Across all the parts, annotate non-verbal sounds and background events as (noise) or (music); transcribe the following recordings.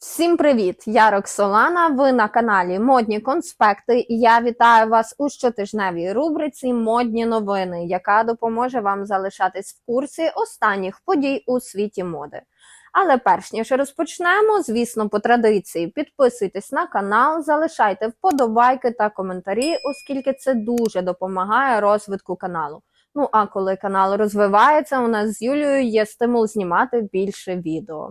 Всім привіт! Я Роксолана. Ви на каналі Модні Конспекти, і я вітаю вас у щотижневій рубриці Модні новини, яка допоможе вам залишатись в курсі останніх подій у світі моди. Але перш ніж розпочнемо, звісно, по традиції підписуйтесь на канал, залишайте вподобайки та коментарі, оскільки це дуже допомагає розвитку каналу. Ну а коли канал розвивається, у нас з Юлією є стимул знімати більше відео.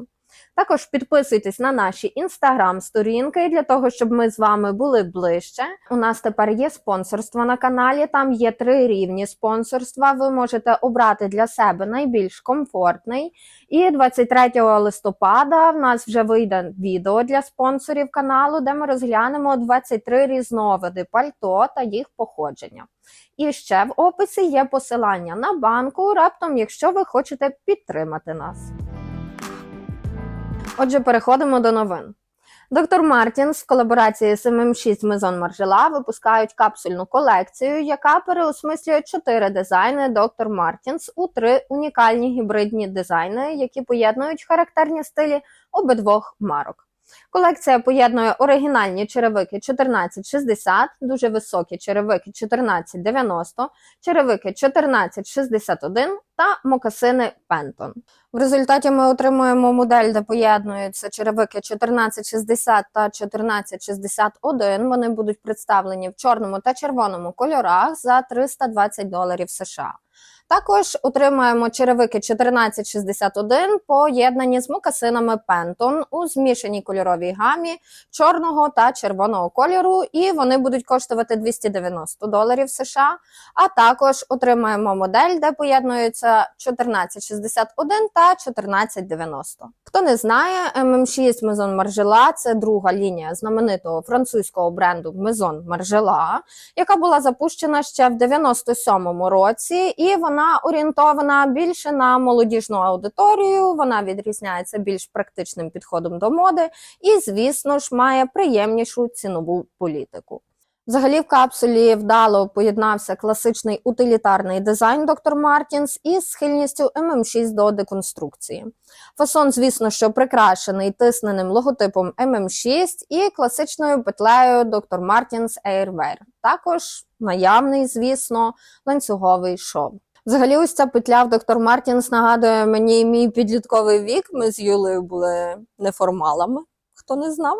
Також підписуйтесь на наші інстаграм-сторінки для того, щоб ми з вами були ближче. У нас тепер є спонсорство на каналі. Там є три рівні спонсорства. Ви можете обрати для себе найбільш комфортний. І 23 листопада в нас вже вийде відео для спонсорів каналу, де ми розглянемо 23 різновиди пальто та їх походження. І ще в описі є посилання на банку, раптом, якщо ви хочете підтримати нас. Отже, переходимо до новин. Доктор Мартінс в колаборації з ММ6 Мезон Маржела випускають капсульну колекцію, яка переосмислює чотири дизайни Доктор Мартінс у три унікальні гібридні дизайни, які поєднують характерні стилі обидвох марок. Колекція поєднує оригінальні черевики 1460, дуже високі черевики 1490, черевики 1461 та мокасини Пентон. В результаті ми отримуємо модель, де поєднуються черевики 1460 та 1461. Вони будуть представлені в чорному та червоному кольорах за 320 доларів США. Також отримаємо черевики 1461 поєднані з мокасинами Пентон у змішаній кольоровій гамі чорного та червоного кольору, і вони будуть коштувати 290 доларів США. А також отримаємо модель, де поєднуються 1461 та 1490. Хто не знає, MM6 Maison Margiela – це друга лінія знаменитого французького бренду Maison Margiela, яка була запущена ще в 97-му році, і вона орієнтована більше на молодіжну аудиторію. Вона відрізняється більш практичним підходом до моди, і, звісно ж, має приємнішу цінову політику. Взагалі, в капсулі вдало поєднався класичний утилітарний дизайн Dr. Martens із схильністю MM6 до деконструкції. Фасон, звісно, що прикрашений тисненим логотипом MM6 і класичною петлею Dr. Martens Airwear. Також наявний, звісно, ланцюговий шов. Взагалі, ось ця петля в доктор Мартінс нагадує мені мій підлітковий вік. Ми з Юлею були неформалами, хто не знав.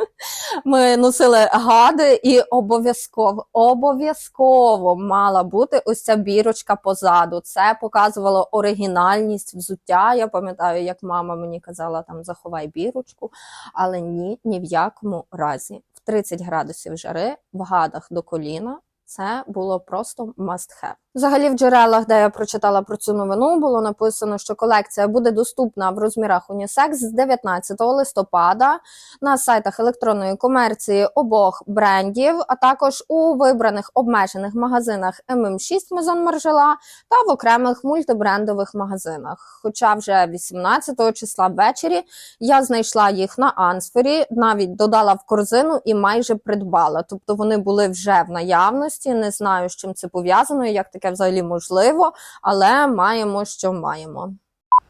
(laughs) Ми носили гади, і обов'язково обов'язково мала бути ось ця бірочка позаду. Це показувало оригінальність взуття. Я пам'ятаю, як мама мені казала, там заховай бірочку, але ні, ні в якому разі. В 30 градусів жари в гадах до коліна. Це було просто must have. Взагалі, в джерелах, де я прочитала про цю новину, було написано, що колекція буде доступна в розмірах унісекс з 19 листопада на сайтах електронної комерції обох брендів, а також у вибраних обмежених магазинах MM6 Maison Margiela та в окремих мультибрендових магазинах. Хоча вже 18 числа ввечері я знайшла їх на Ансфері, навіть додала в корзину і майже придбала. Тобто вони були вже в наявності. Не знаю, з чим це пов'язано, і як таке взагалі можливо, але маємо, що маємо.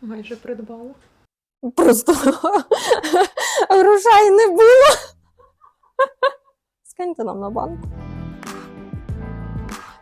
Майже придбала. Просто грошей не було. Скиньте нам на банк.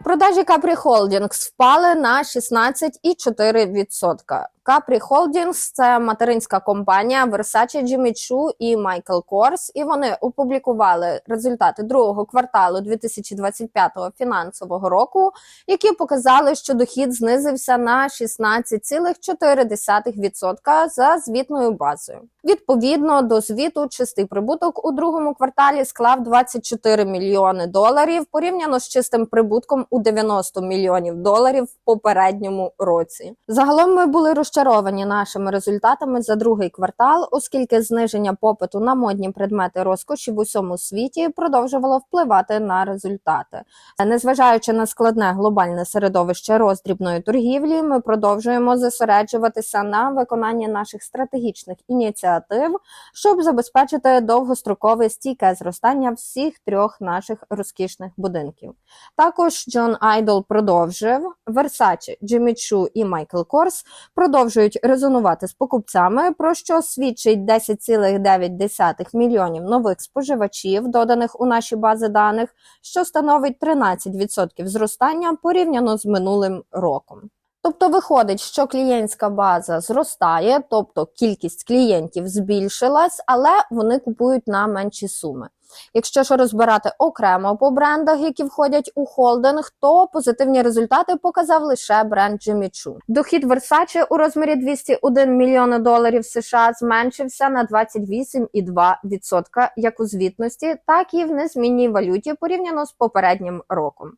Продажі Capri Holdings впали на 16,4%. Capri Holdings – це материнська компанія Versace, Jimmy Choo і Michael Kors, і вони опублікували результати другого кварталу 2025 фінансового року, які показали, що дохід знизився на 16,4% за звітною базою. Відповідно до звіту, чистий прибуток у другому кварталі склав 24 мільйони доларів порівняно з чистим прибутком у 90 мільйонів доларів в попередньому році. Загалом ми були розчаровані нашими результатами за другий квартал, оскільки зниження попиту на модні предмети розкоші в усьому світі продовжувало впливати на результати. Незважаючи на складне глобальне середовище роздрібної торгівлі, ми продовжуємо зосереджуватися на виконанні наших стратегічних ініціатив, щоб забезпечити довгострокове стійке зростання всіх трьох наших розкішних будинків. Також Джон Айдол продовжив Versace, Choo і Michael Kors продовжують продовжують резонувати з покупцями, про що свідчить 10,9 мільйонів нових споживачів, доданих у наші бази даних, що становить 13% зростання порівняно з минулим роком. Тобто виходить, що клієнтська база зростає, тобто кількість клієнтів збільшилась, але вони купують на менші суми. Якщо ж розбирати окремо по брендах, які входять у холдинг, то позитивні результати показав лише бренд Jimmy Choo. Дохід Versace у розмірі 201 мільйона доларів США зменшився на 28,2% як у звітності, так і в незмінній валюті порівняно з попереднім роком.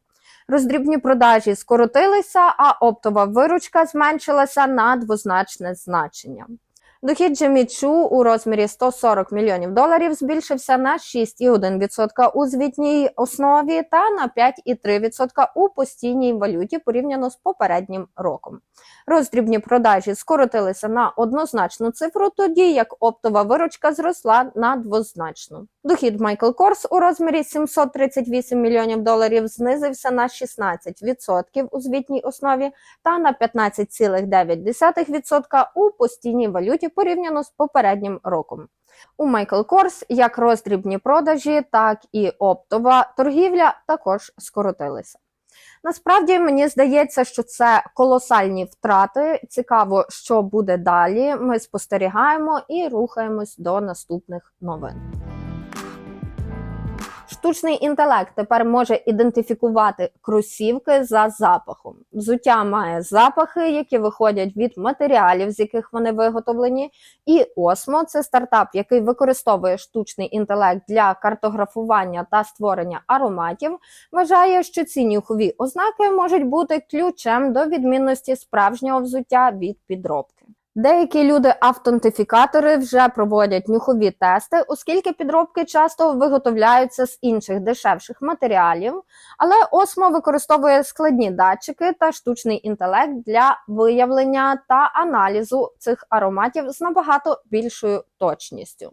Роздрібні продажі скоротилися, а оптова виручка зменшилася на двозначне значення. Дохід Choo у розмірі 140 мільйонів доларів збільшився на 6,1% у звітній основі та на 5,3% у постійній валюті порівняно з попереднім роком. Роздрібні продажі скоротилися на однозначну цифру, тоді як оптова виручка зросла на двозначну. Дохід Michael Kors у розмірі 738 мільйонів доларів знизився на 16% у звітній основі та на 15,9% у постійній валюті порівняно з попереднім роком. У Michael Kors як роздрібні продажі, так і оптова торгівля також скоротилися. Насправді мені здається, що це колосальні втрати. Цікаво, що буде далі. Ми спостерігаємо і рухаємось до наступних новин. Штучний інтелект тепер може ідентифікувати кросівки за запахом. Взуття має запахи, які виходять від матеріалів, з яких вони виготовлені. І Осмо це стартап, який використовує штучний інтелект для картографування та створення ароматів. Вважає, що ці нюхові ознаки можуть бути ключем до відмінності справжнього взуття від підробки. Деякі люди-автентифікатори вже проводять нюхові тести, оскільки підробки часто виготовляються з інших дешевших матеріалів, але Осмо використовує складні датчики та штучний інтелект для виявлення та аналізу цих ароматів з набагато більшою точністю.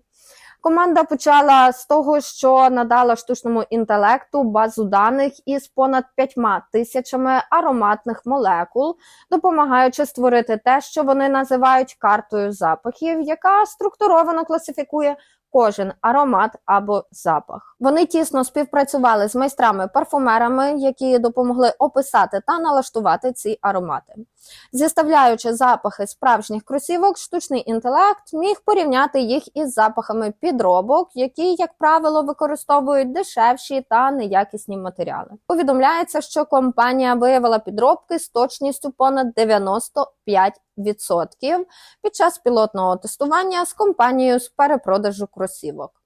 Команда почала з того, що надала штучному інтелекту базу даних із понад п'ятьма тисячами ароматних молекул, допомагаючи створити те, що вони називають картою запахів, яка структуровано класифікує кожен аромат або запах. Вони тісно співпрацювали з майстрами-парфумерами, які допомогли описати та налаштувати ці аромати. Зіставляючи запахи справжніх кросівок, штучний інтелект міг порівняти їх із запахами підробок, які, як правило, використовують дешевші та неякісні матеріали. Повідомляється, що компанія виявила підробки з точністю понад 95% під час пілотного тестування з компанією з перепродажу кросівок.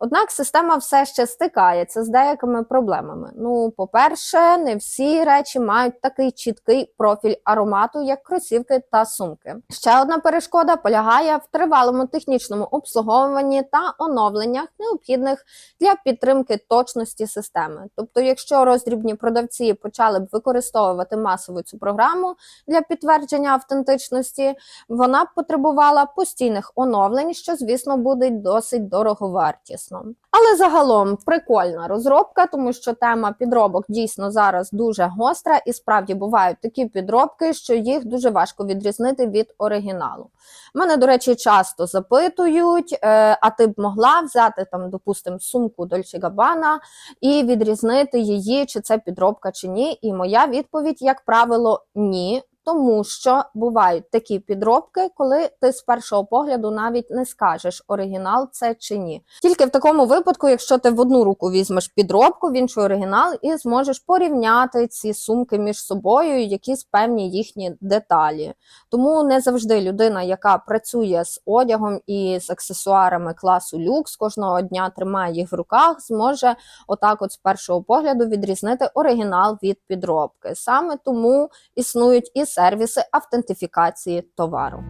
Однак система все ще стикається з деякими проблемами. Ну, по-перше, не всі речі мають такий чіткий профіль аромату, як кросівки та сумки. Ще одна перешкода полягає в тривалому технічному обслуговуванні та оновленнях, необхідних для підтримки точності системи. Тобто, якщо роздрібні продавці почали б використовувати масово цю програму для підтвердження автентичності, вона б потребувала постійних оновлень, що, звісно, буде досить дороговартісно. Але загалом прикольна розробка, тому що тема підробок дійсно зараз дуже гостра, і справді бувають такі підробки, що їх дуже важко відрізнити від оригіналу. Мене, до речі, часто запитують: е, а ти б могла взяти там, допустимо, сумку Dolce Gabbana і відрізнити її, чи це підробка, чи ні. І моя відповідь, як правило, ні. Тому що бувають такі підробки, коли ти з першого погляду навіть не скажеш, оригінал це чи ні. Тільки в такому випадку, якщо ти в одну руку візьмеш підробку, в іншу оригінал, і зможеш порівняти ці сумки між собою, якісь певні їхні деталі. Тому не завжди людина, яка працює з одягом і з аксесуарами класу люкс, кожного дня тримає їх в руках, зможе отак, от з першого погляду, відрізнити оригінал від підробки. Саме тому існують і сервіси автентифікації товару.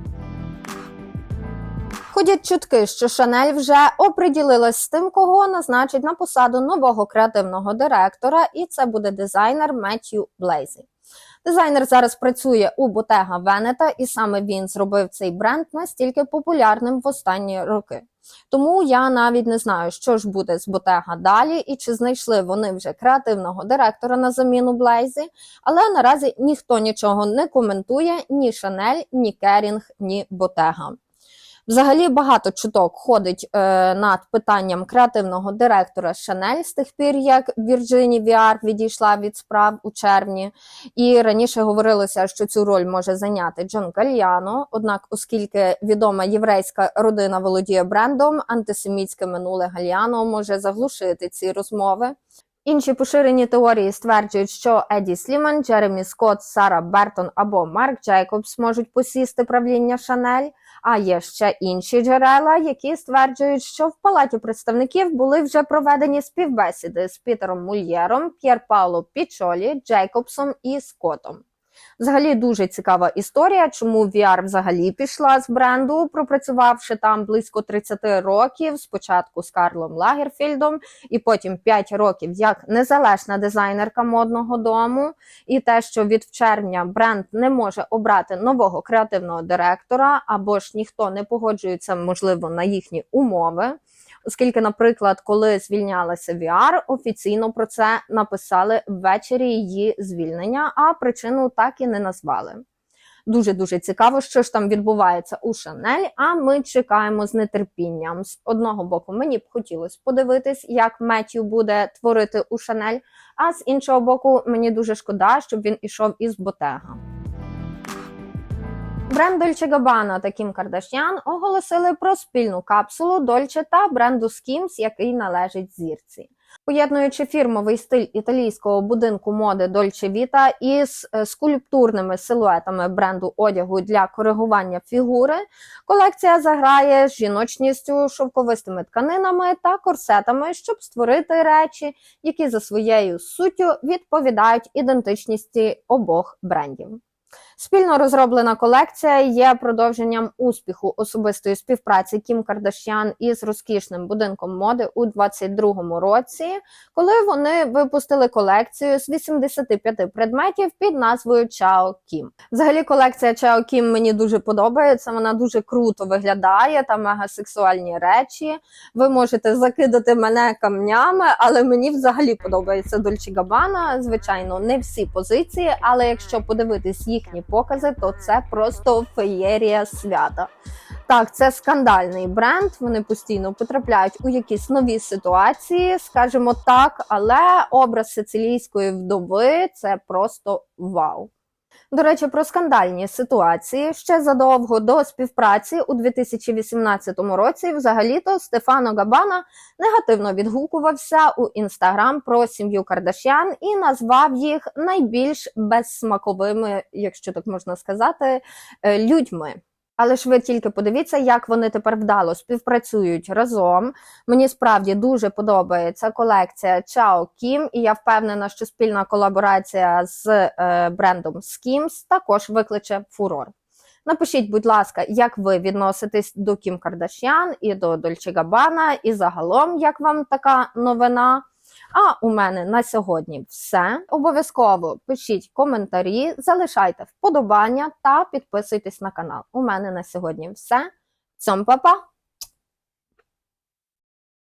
Ходять чутки, що Шанель вже оприділилась з тим, кого назначить на посаду нового креативного директора, і це буде дизайнер Меттью Блейзі. Дизайнер зараз працює у Ботега Венета, і саме він зробив цей бренд настільки популярним в останні роки. Тому я навіть не знаю, що ж буде з Ботега далі, і чи знайшли вони вже креативного директора на заміну Блейзі. Але наразі ніхто нічого не коментує ні Шанель, ні Керінг, ні Bottega. Взагалі багато чуток ходить е, над питанням креативного директора Шанель з тих пір, як Вірджині Віар відійшла від справ у червні. І раніше говорилося, що цю роль може зайняти Джон Гальяно. Однак, оскільки відома єврейська родина володіє брендом, антисемітське минуле Гальяно може заглушити ці розмови. Інші поширені теорії стверджують, що Еді Сліман, Джеремі Скотт, Сара Бертон або Марк Джейкобс можуть посісти правління Шанель. А є ще інші джерела, які стверджують, що в палаті представників були вже проведені співбесіди з Пітером Мульєром, П'єр Пауло Пічолі, Джейкобсом і Скоттом. Взагалі дуже цікава історія, чому VR взагалі пішла з бренду, пропрацювавши там близько 30 років, спочатку з Карлом Лагерфільдом, і потім 5 років як незалежна дизайнерка модного дому. І те, що від червня бренд не може обрати нового креативного директора, або ж ніхто не погоджується, можливо, на їхні умови. Оскільки, наприклад, коли звільнялася VR, офіційно про це написали ввечері її звільнення, а причину так і не назвали. Дуже дуже цікаво, що ж там відбувається у Шанель. А ми чекаємо з нетерпінням. З одного боку, мені б хотілося подивитись, як Меттю буде творити у Шанель. А з іншого боку, мені дуже шкода, щоб він ішов із Ботега. Бренд Dolce Gabbana та Кім Кардашян оголосили про спільну капсулу Dolce та бренду Skims, який належить зірці. Поєднуючи фірмовий стиль італійського будинку моди Dolce Vita із е, скульптурними силуетами бренду одягу для коригування фігури, колекція заграє з жіночністю, шовковистими тканинами та корсетами, щоб створити речі, які за своєю суттю відповідають ідентичності обох брендів. Спільно розроблена колекція є продовженням успіху особистої співпраці Кім Кардашян із розкішним будинком моди у 2022 році, коли вони випустили колекцію з 85 предметів під назвою Чао Кім. Взагалі, колекція Чао Кім мені дуже подобається. Вона дуже круто виглядає та мегасексуальні речі. Ви можете закидати мене камнями, але мені взагалі подобається Дольче Габана. Звичайно, не всі позиції, але якщо подивитись їхні покази, то це просто феєрія свята. Так, це скандальний бренд. Вони постійно потрапляють у якісь нові ситуації, скажімо так, але образ сицилійської вдови це просто вау. До речі, про скандальні ситуації ще задовго до співпраці у 2018 році. Взагалі-то Стефано Габана негативно відгукувався у інстаграм про сім'ю Кардашян і назвав їх найбільш безсмаковими, якщо так можна сказати, е, людьми. Але ж ви тільки подивіться, як вони тепер вдало співпрацюють разом. Мені справді дуже подобається колекція Чао Кім, і я впевнена, що спільна колаборація з е, брендом Skims також викличе фурор. Напишіть, будь ласка, як ви відноситесь до Кім Кардашян і до Дольче Габана, і загалом, як вам така новина. А у мене на сьогодні все. Обов'язково пишіть коментарі, залишайте вподобання та підписуйтесь на канал. У мене на сьогодні все. Цьом па-па!